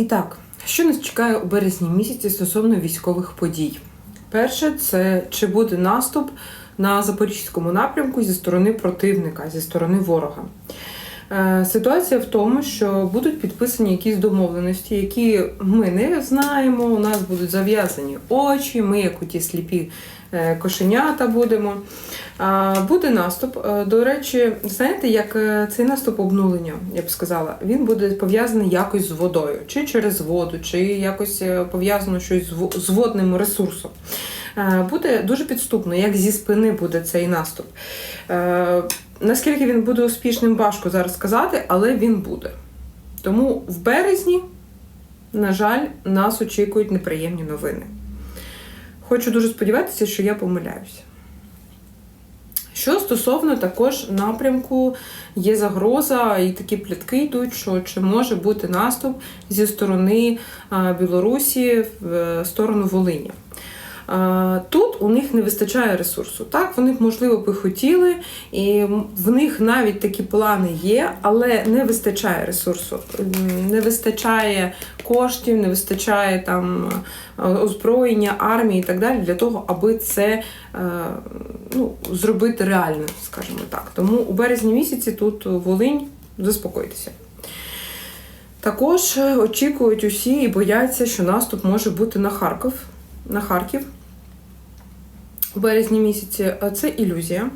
І так, що нас чекає у березні місяці стосовно військових подій? Перше, це чи буде наступ на запорізькому напрямку зі сторони противника, зі сторони ворога. Е, Ситуація в тому, що будуть підписані якісь домовленості, які ми не знаємо. У нас будуть зав'язані очі, ми, як у ті сліпі е, кошенята, будемо. Буде наступ. Е, До речі, знаєте, як цей наступ обнулення, я б сказала, він буде пов'язаний якось з водою, чи через воду, чи якось пов'язано щось з во- водним ресурсом. Буде дуже підступно, як зі спини буде цей наступ. Наскільки він буде успішним, важко зараз сказати, але він буде. Тому в березні, на жаль, нас очікують неприємні новини. Хочу дуже сподіватися, що я помиляюся. Що стосовно також напрямку, є загроза, і такі плітки йдуть, що чи може бути наступ зі сторони Білорусі в е, сторону Волині. Тут у них не вистачає ресурсу. Так, вони можливо, би хотіли, і в них навіть такі плани є, але не вистачає ресурсу, не вистачає коштів, не вистачає там озброєння, армії і так далі для того, аби це е, ну, зробити реально, скажімо так. Тому у березні місяці тут Волинь заспокойтеся. Також е, очікують усі і бояться, що наступ може бути на Харків. На Харків у березні місяці. Це ілюзія.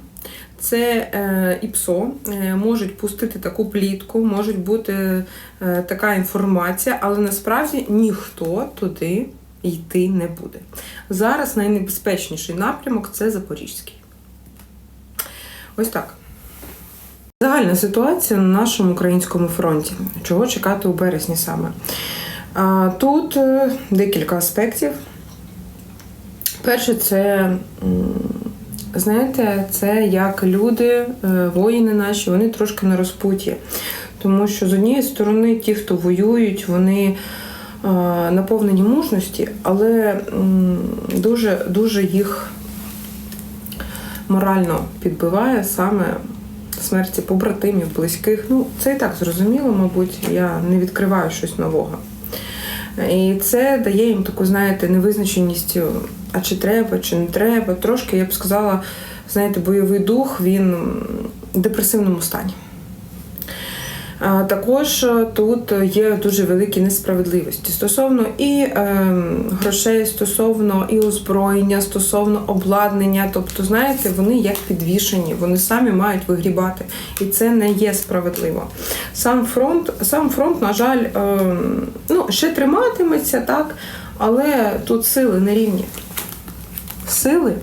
Це е, ІПСО е, можуть пустити таку плітку, може бути е, така інформація, але насправді ніхто туди йти не буде. Зараз найнебезпечніший напрямок це Запорізький. Ось так. Загальна ситуація на нашому українському фронті. Чого чекати у березні саме? А, Тут е, декілька аспектів. Перше, це, знаєте, це як люди, е, воїни наші, вони трошки на розпуті. Тому що з однієї сторони, ті, хто воюють, вони наповнені мужності, але дуже, дуже їх морально підбиває саме смерті побратимів, близьких. Ну, це і так зрозуміло, мабуть, я не відкриваю щось нового. І це дає їм таку, знаєте, невизначеність, а чи треба, чи не треба. Трошки, я б сказала, знаєте, бойовий дух, він в депресивному стані. Також е, тут є дуже великі несправедливості стосовно і е, грошей, стосовно і озброєння, стосовно обладнання. Тобто, знаєте, вони як підвішені, вони самі мають вигрібати, і це не є справедливо. Сам фронт, сам фронт, на жаль, е, ну ще триматиметься так, але тут сили не рівні. Сили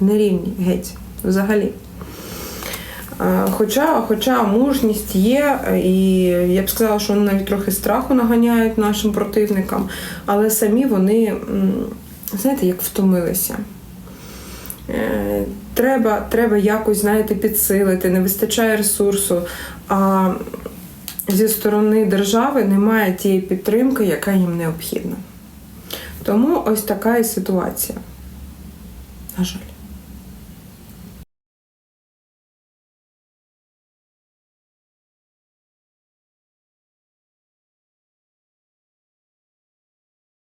не рівні геть взагалі. Е, Хоча, хоча мужність є, і я б сказала, що вони навіть трохи страху наганяють нашим противникам, але самі вони, знаєте, як втомилися. Е, Треба, треба якось, знаєте, підсилити, не вистачає ресурсу. А зі сторони держави немає тієї підтримки, яка їм необхідна. Тому ось така і ситуація. На жаль.